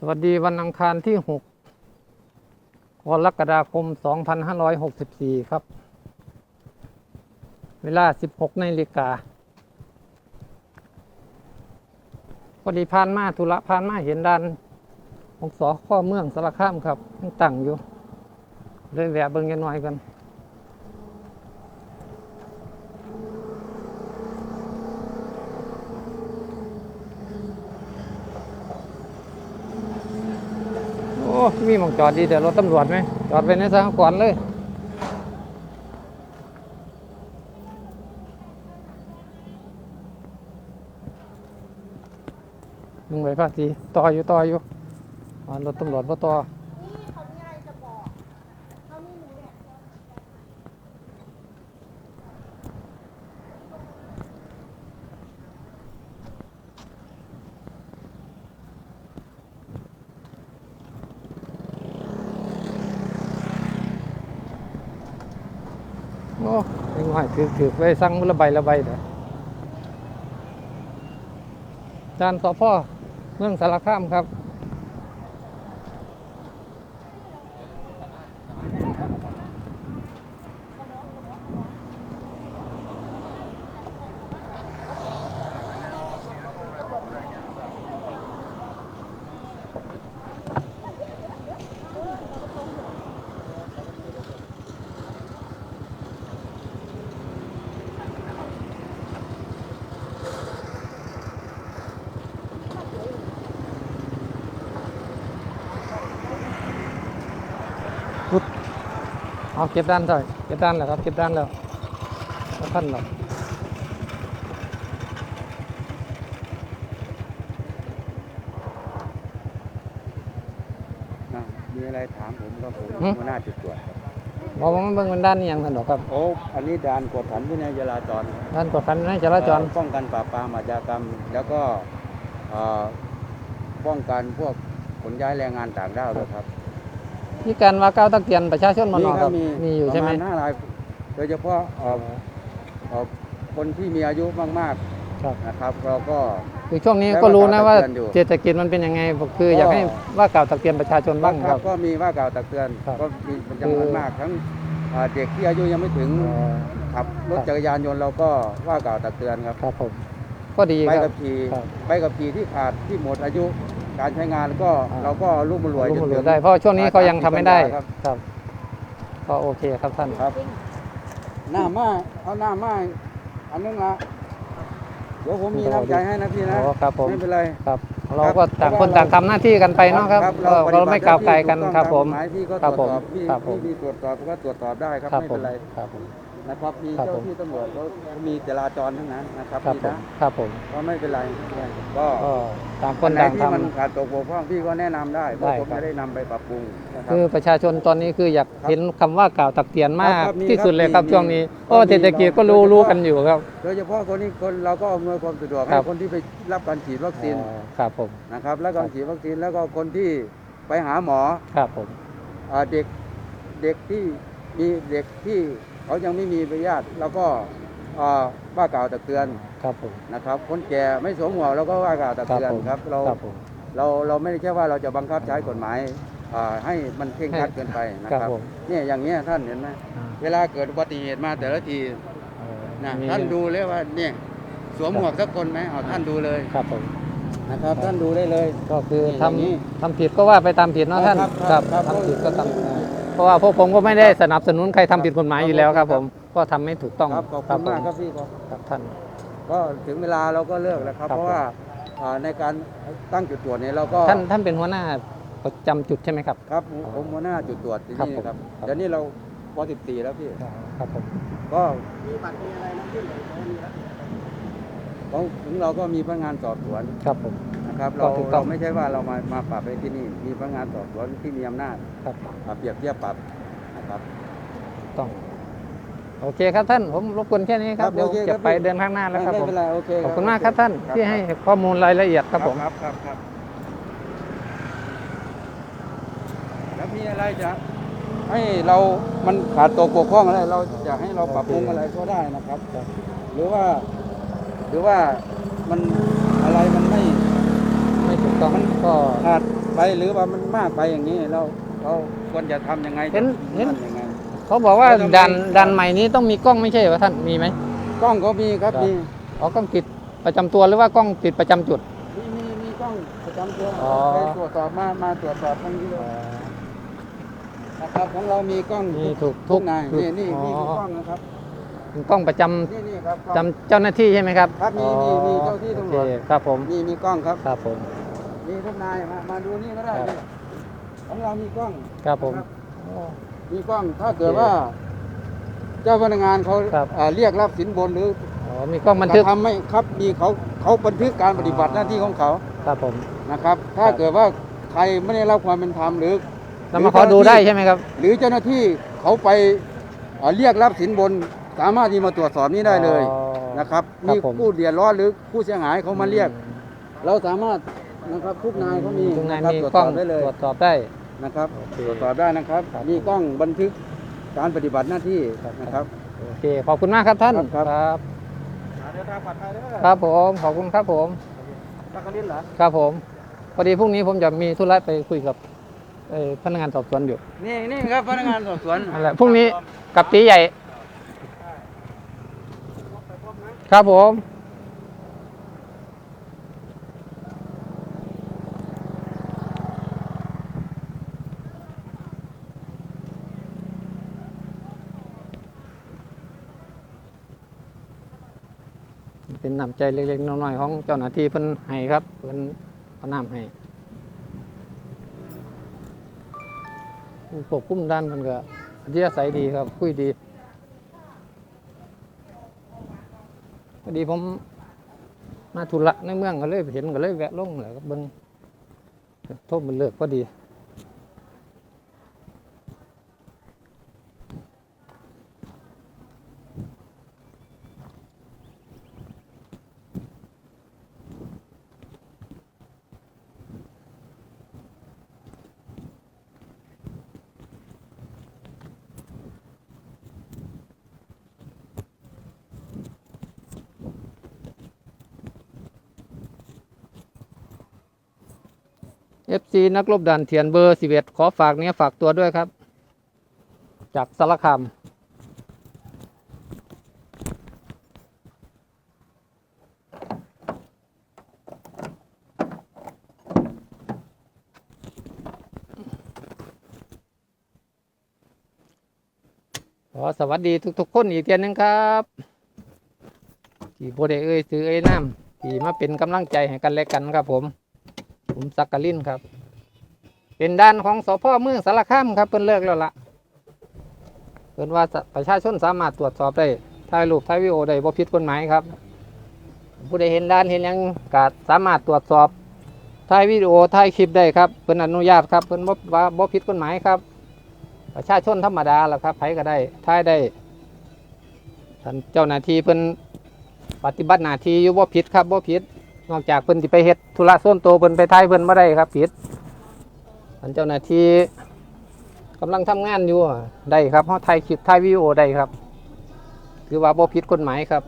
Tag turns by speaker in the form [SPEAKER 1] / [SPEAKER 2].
[SPEAKER 1] สวัสดีวันอังคารที่ 6 กรกฎาคม 2564 ครับ เวลา 16นาฬิกาพอดีผ่านมาธุระผ่านมาเห็นด้านของสอข้อเมืองสารคามครับยังตั้งอยู่เลยแวะเบิ่งกันหน่อยกัน อ้มีมองจอดดีเดี๋ยวรถตำรวจไหมจอดไปในสหกรณ์เลยมึงไปภาษีต่ออยู่ต่ออยู่อ่ารถตำรวจพ่ต่อ
[SPEAKER 2] นี่เขามีอะไรจะบอกเขานี่หนูเนี่ย
[SPEAKER 1] โอ้ยังไงถือถือไปสั่งละใบละใบเถอาจานสอพ่อเมืองสารคามครับ เอาเก็บด้านเถอยเก็บด้านแล้วครับเก็บด้านแล้วแล้วท่านหรอก
[SPEAKER 3] อะมีอะไรถามผมก็ผมหัวหน้าจุดตรวจครับ
[SPEAKER 1] บอกว่ามันเบิ่งมันด้านนี้ยังท่านหรอกครับ
[SPEAKER 3] โอ้อันนี้ด่านกวดขันวินัยจราจรครับ
[SPEAKER 1] ด้านกดขันในจราจร
[SPEAKER 3] เอ่อป้องกันปราบปรามอาชญากรรม แล้วก็เอ่อป้องกันพวกขนย้ายแรงงานต่างด้าวด้วยครับ
[SPEAKER 1] มีการว่าก้าวตักเตือนประชาชนมาหนอครับ
[SPEAKER 3] มี
[SPEAKER 1] มีอยู่ใช่ไหม
[SPEAKER 3] ประาณห้ารายโดยเฉพาะเอ่อเอ่อคนที่มีอายุมาก
[SPEAKER 1] ครับ
[SPEAKER 3] ๆนะครับ เราก็
[SPEAKER 1] คือช่วงนี้
[SPEAKER 3] แล้ว
[SPEAKER 1] ก็รู้นะ
[SPEAKER 3] ก็
[SPEAKER 1] ว่า
[SPEAKER 3] เตือนอยู่
[SPEAKER 1] เศรษฐกิจมันเป็นยังไงคือ
[SPEAKER 3] ก็
[SPEAKER 1] อยากให้ว่ากล่าวตักเตือนประชาชนบ้างครับ
[SPEAKER 3] ก็มีว่ากล่าวตักเตือน
[SPEAKER 1] ครับ
[SPEAKER 3] ก็มีเป็นจำนวนมากทั้งเอ่อเด็กที่อายุยังไม่ถึง
[SPEAKER 1] เอ่อ
[SPEAKER 3] ขับรถ
[SPEAKER 1] ครับ
[SPEAKER 3] จักรยานยนต์เราก็ว่ากล่าวตักเตือนครับ
[SPEAKER 1] ครับผมก็ดี
[SPEAKER 3] ใบ
[SPEAKER 1] ครั
[SPEAKER 3] กั
[SPEAKER 1] บบ
[SPEAKER 3] ขี่
[SPEAKER 1] ครับ
[SPEAKER 3] ใบกับขี่ที่ขาดที่หมดอายุ การใช้งานก็
[SPEAKER 1] อ่า
[SPEAKER 3] เราก็รุ่มรวย
[SPEAKER 1] รู้
[SPEAKER 3] จ
[SPEAKER 1] หม
[SPEAKER 3] น
[SPEAKER 1] ด
[SPEAKER 3] ถึง
[SPEAKER 1] ได้เพราะช่วงนี้เขายังทำไม่ได้
[SPEAKER 3] ครับ
[SPEAKER 1] ครับก็โอเคครับท่าน
[SPEAKER 3] ครับ หน้ามาเอาหน้ามาอันนึงละเดี๋ยวผมมีน้ำใจให้นะพี่นะ
[SPEAKER 1] โอ้ครับผม
[SPEAKER 3] ไม่เป็นไร
[SPEAKER 1] ครับเราก็ต่างคนต่างทำหน้าที่กันไปเนาะครับ
[SPEAKER 3] เรา
[SPEAKER 1] ก็เราไม่ก้าวไกลกัน
[SPEAKER 3] ปฏิ
[SPEAKER 1] ครับ
[SPEAKER 3] ต
[SPEAKER 1] ผม
[SPEAKER 3] ตามกฎหมายที่ก็
[SPEAKER 1] ค
[SPEAKER 3] ต
[SPEAKER 1] รั
[SPEAKER 3] ร
[SPEAKER 1] บ
[SPEAKER 3] วจ
[SPEAKER 1] ผม
[SPEAKER 3] สอบที่
[SPEAKER 1] ครับผม
[SPEAKER 3] ที่มีตรวจสอบก็ตรวจสอบได้ครับ
[SPEAKER 1] ครับ
[SPEAKER 3] ไม่
[SPEAKER 1] ผ
[SPEAKER 3] เป็
[SPEAKER 1] ม
[SPEAKER 3] นไร
[SPEAKER 1] ครับผม
[SPEAKER 3] นะครับ มี
[SPEAKER 1] ครับ
[SPEAKER 3] เจ้า
[SPEAKER 1] ผม
[SPEAKER 3] ที่ตำรวจเขามีจราจรทั้งนั้นนะครับ
[SPEAKER 1] ครับ
[SPEAKER 3] พี่
[SPEAKER 1] ผม
[SPEAKER 3] นะครับ
[SPEAKER 1] ผม
[SPEAKER 3] ก็ไม่เป็นไรก็
[SPEAKER 1] ก็ต่างคน
[SPEAKER 3] อัไหน
[SPEAKER 1] ต่าง
[SPEAKER 3] ที่
[SPEAKER 1] ทำ
[SPEAKER 3] มันขาดตกบกพร่องพี่ก็แนะนำได้เพราะ
[SPEAKER 1] ได้
[SPEAKER 3] ผม
[SPEAKER 1] ครับ
[SPEAKER 3] จะได้นำไปปรับปรุงนะครับ
[SPEAKER 1] คือประชาชนตอนนี้คืออยาก
[SPEAKER 3] ครับ
[SPEAKER 1] เห็นคำว่ากล่าวตักเตือนมาก
[SPEAKER 3] ครับมี
[SPEAKER 1] ที่สุดเลยครับ
[SPEAKER 3] มี
[SPEAKER 1] ช่วงนี้
[SPEAKER 3] มี
[SPEAKER 1] เพราะว่า
[SPEAKER 3] มี
[SPEAKER 1] เศรษฐกิจก็รู้
[SPEAKER 3] โดยเฉพาะ
[SPEAKER 1] รู้กันอยู่ครับ
[SPEAKER 3] โดยเฉพาะคนนี้คนเราก็อำนวยความสะดวก
[SPEAKER 1] ค
[SPEAKER 3] ให้
[SPEAKER 1] รับ
[SPEAKER 3] คนที่ไปรับการฉีดวัคซีน
[SPEAKER 1] อ่าครับผม
[SPEAKER 3] นะครับ แล้วการฉีดวัคซีนแล้วก็คนที่ไปหาหมอ
[SPEAKER 1] ครับผม
[SPEAKER 3] อ่าเด็กเด็กที่มีเด็กที่ เขายังไม่มีใบอนุญาตแล้วก็อ่าว่ากล่าวตักเตือน
[SPEAKER 1] ครับผม
[SPEAKER 3] นะครับ คนแก่ไม่สวมหมวกเราก็ว่ากล่าวตักเตือน
[SPEAKER 1] ผม
[SPEAKER 3] ครับเรา
[SPEAKER 1] ครับผม
[SPEAKER 3] เราเราไม่ได้แค่ว่าเราจะบังคับใช้กฎหมายอ่าให้มันเคร่งครัดเกินไปนะค
[SPEAKER 1] ครั
[SPEAKER 3] รั
[SPEAKER 1] บบผม
[SPEAKER 3] เนี่ยอย่างเงี้ยท่านเห็นไหม
[SPEAKER 1] อ่า
[SPEAKER 3] เวลาเกิดอุบัติเหตุมาแต่ละที
[SPEAKER 1] เอ่อ
[SPEAKER 3] นะ
[SPEAKER 1] มี
[SPEAKER 3] ท่านดูเลยว่าเนี่ยสวมหมวกสักคนไหมเอาท่านดูเลย
[SPEAKER 1] ครับผม
[SPEAKER 3] นะครับ ท่านดูได้เลย
[SPEAKER 1] ก็คือ
[SPEAKER 3] นี่
[SPEAKER 1] ทำ
[SPEAKER 3] อย่างนี้
[SPEAKER 1] ทำผิดก็ว่าไปตามผิดเนาะท่าน
[SPEAKER 3] ครับครับครับ
[SPEAKER 1] ทำผิดก็ทำ เพราะว่าพวกผมก็ไม่ได้สนับสนุนใครทำผิดกฎหมายอยู่แล้วครับ ผมก็ทำไม่ถูกต้อง
[SPEAKER 3] ครับขอบคุณมากครับพี่ครับ
[SPEAKER 1] ครับท่าน
[SPEAKER 3] ก็ถึงเวลาเราก็เลิกแล้วครับ
[SPEAKER 1] ครับ
[SPEAKER 3] เพราะว่าอ่าในการตั้งจุดตรวจเนี่ยเราก็
[SPEAKER 1] ท่านท่านเป็นหัวหน้าประจำจุดใช่ไหมครับ
[SPEAKER 3] ครับผมผมหัวหน้าจุดตรวจที่
[SPEAKER 1] ครับ
[SPEAKER 3] นี่นะครับ
[SPEAKER 1] ผมครับ
[SPEAKER 3] เดี๋ยวนี้เราป .14 แล้วพี่
[SPEAKER 1] ครับผม
[SPEAKER 3] ก็มีบัตรมีอะไรนะพี่ ของถึงเราก็มีพนักงานสอบสวน
[SPEAKER 1] ครับผม
[SPEAKER 3] นะครับ
[SPEAKER 1] ก็
[SPEAKER 3] เรา
[SPEAKER 1] ถูกต้อง
[SPEAKER 3] เราไม่ใช่ว่าเรามามาปรับไปที่นี่ มีพนักงานสอบสวนที่มีอำนาจ
[SPEAKER 1] ครับ
[SPEAKER 3] อ่าเปรียบเทียบปรับนะครับ
[SPEAKER 1] ต้อง โอเคครับท่านผมรบกวนแค่นี้ครับ
[SPEAKER 3] ครับ
[SPEAKER 1] เดี๋ยว
[SPEAKER 3] โอเค
[SPEAKER 1] จะ
[SPEAKER 3] ครับ
[SPEAKER 1] ไป
[SPEAKER 3] พี่
[SPEAKER 1] เดินข้างหน้าแล้วครับ
[SPEAKER 3] ไม่
[SPEAKER 1] ผม
[SPEAKER 3] เป็นไรโอเค
[SPEAKER 1] ขอบคุณมากครับท่านที่ให้ข้อมูลรายละเอียดครับผม
[SPEAKER 3] ครับครับครับแล้วมีอะไรจะให้เรามันขาดตกบกพร่องอะไรเราจะให้เราปรับปรุงอะไรก็ได้นะครับ
[SPEAKER 1] ครับ
[SPEAKER 3] หรือว่า หรือว่ามันอะไรมันไม่
[SPEAKER 1] ไม่ถูกกล้องก็
[SPEAKER 3] ขาดไปหรือว่ามันมากไปอย่างนี้เราเราควรจะทำยังไง
[SPEAKER 1] เห็นเห็น
[SPEAKER 3] ทำยังไง
[SPEAKER 1] เขาบอกว่า
[SPEAKER 3] แล้วทำไม
[SPEAKER 1] ดันดันใหม่นี้ต้องมีกล้องไม่ใช่เหรอท่านมีไหม
[SPEAKER 3] กล้องก็มีครับ
[SPEAKER 1] ครับ
[SPEAKER 3] มี
[SPEAKER 1] อ๋อกล้องติดประจำตัวหรือว่ากล้องติดประจำจุด
[SPEAKER 3] มีมีมีกล้องประจำตัว
[SPEAKER 1] อ๋อ
[SPEAKER 3] ไปตรวจสอบมามาตรวจสอบทั้งนี้เลยนะครับของเรามีกล้อง
[SPEAKER 1] มีถูก
[SPEAKER 3] ทุ
[SPEAKER 1] ทุ
[SPEAKER 3] ก
[SPEAKER 1] ก
[SPEAKER 3] นาย
[SPEAKER 1] ทุก
[SPEAKER 3] นี่นี่
[SPEAKER 1] อ๋อ
[SPEAKER 3] นี่คือกล้องนะครับ
[SPEAKER 1] เป็นกล้องประจำ
[SPEAKER 3] นี่นี่ครับกล้อง
[SPEAKER 1] จำเจ้าหน้าที่ใช่ไหมครับ
[SPEAKER 3] ครับมี
[SPEAKER 1] อ๋อ
[SPEAKER 3] มีมีเจ้าที่ตำรวจ
[SPEAKER 1] โอเคครับผม
[SPEAKER 3] มีมีกล้องครับ
[SPEAKER 1] ครับผม
[SPEAKER 3] มีทุกนายมามาดูนี่ก็ได้
[SPEAKER 1] ครับ
[SPEAKER 3] นี่ของเรามีกล้อง
[SPEAKER 1] ครับผม
[SPEAKER 3] นะมีกล้องถ้าเกิดว่า เจ้าพนักงานเขา
[SPEAKER 1] ครับ
[SPEAKER 3] อ่าเรียกรับสินบนหรือ
[SPEAKER 1] อ๋อมีกล้องบันทึก
[SPEAKER 3] กระทำไม่ครับมีเขาเขาบันทึกการปฏิบัติหน้าที่ของเขา
[SPEAKER 1] ครับผม
[SPEAKER 3] นะครับ ถ้า
[SPEAKER 1] ครับ
[SPEAKER 3] เกิดว่าใครไม่ได้รับความเป็นธรรมหรือ
[SPEAKER 1] เรามาขอดูได้ใช่ไหมครับ
[SPEAKER 3] หรือเจ้าหน้าที่เขาไปเอ่อเรียกรับสินบน สามารถที่มาตรวจสอบนี้ได้เลย
[SPEAKER 1] อ๋อ
[SPEAKER 3] นะครับ
[SPEAKER 1] ครับ
[SPEAKER 3] มี
[SPEAKER 1] ผม
[SPEAKER 3] ผู้เดือดร้อนหรือผู้เสียหายเขามาเรียก เราสามารถนะครับทุกนายเขามี
[SPEAKER 1] ทุกนายะ
[SPEAKER 3] ครับ
[SPEAKER 1] มี
[SPEAKER 3] ตรวจ
[SPEAKER 1] กล้
[SPEAKER 3] ส
[SPEAKER 1] อง
[SPEAKER 3] อบได้เลย
[SPEAKER 1] ตรวจสอบได้
[SPEAKER 3] นะครับ
[SPEAKER 1] โอเค
[SPEAKER 3] ตรวจสอบได้นะครับ
[SPEAKER 1] ครับ
[SPEAKER 3] มีกล้องบันทึกการปฏิบัติหน้าที่
[SPEAKER 1] ครับ
[SPEAKER 3] นะครับ
[SPEAKER 1] โอเค ขอบคุณมากครับท่าน
[SPEAKER 3] ครับครับ
[SPEAKER 1] ครับ
[SPEAKER 3] เดินทางปลอดภัยเด้อ
[SPEAKER 1] ครับผม ขอบคุณครับผม
[SPEAKER 3] ตักกะลินเหรอ
[SPEAKER 1] ครับผม พอดีพรุ่งนี้ผมจะมีธุระไปคุยกับเอ่อพนักงานสอบสวนอยู่
[SPEAKER 3] นี่นี่ครับพนักงานสอบสวน
[SPEAKER 1] นั่นแหละพรุ่งนี้กับตีใหญ่ ครับผม เป็นน้ำใจเล็กๆน้อยๆของเจ้าหน้าที่เพิ่นให้ครับเพิ่นเอาน้ำให้ผู้ควบคุมด้านมันก็อัธยาศัยดีครับ คุยดี อดีผมมาธุระในเมืองก็เลยเห็นก็เลยแวะลงแล้วก็เบิ้งโทษมันเลิกพอดี FC นักรบด่านเทียนเบอร์11ขอฝากเนี้ยฝากตัวด้วยครับ จากสารคามขอสวัสดีทุกๆคนอีกเทียนหนึงครับที่โบได้เอ่ยซื้อเอ่ยน้ำที่มาเป็นกำลังใจให้กันและกันครับผม ผมสักกลินครับ เป็นด้านของสพเมืองสารคามครับเพิ่นเลิกแล้วละเพิ่นว่าประชาชนสามารถตรวจสอบได้ถ่ายรูปถ่ายวิดีโอได้บ่ผิดกฎหมายครับ ผู้ใดเห็นด้านเห็นยังก็สามารถตรวจสอบถ่ายวิดีโอถ่ายคลิปได้ครับเพิ่นอนุญาตครับเพิ่นบ่ว่าบ่ผิดกฎหมายครับ ประชาชนธรรมดาแหละครับไผก็ได้ถ่ายได้ท่านเจ้าหน้าที่เพิ่นปฏิบัติหน้าที่อยู่บ่ผิดครับบ่ผิด นอกจากเพิ่นสิไปเฮ็ดธุระส่วนตัวเพิ่นไปถ่ายเพิ่นบ่ได้ครับผิดอันเจ้าหน้าที่กำลังทำงานอยู่ได้ครับเฮาถ่ายคลิปถ่ายวิดีโอได้ครับ คือว่าบ่ผิดกฎหมายครับ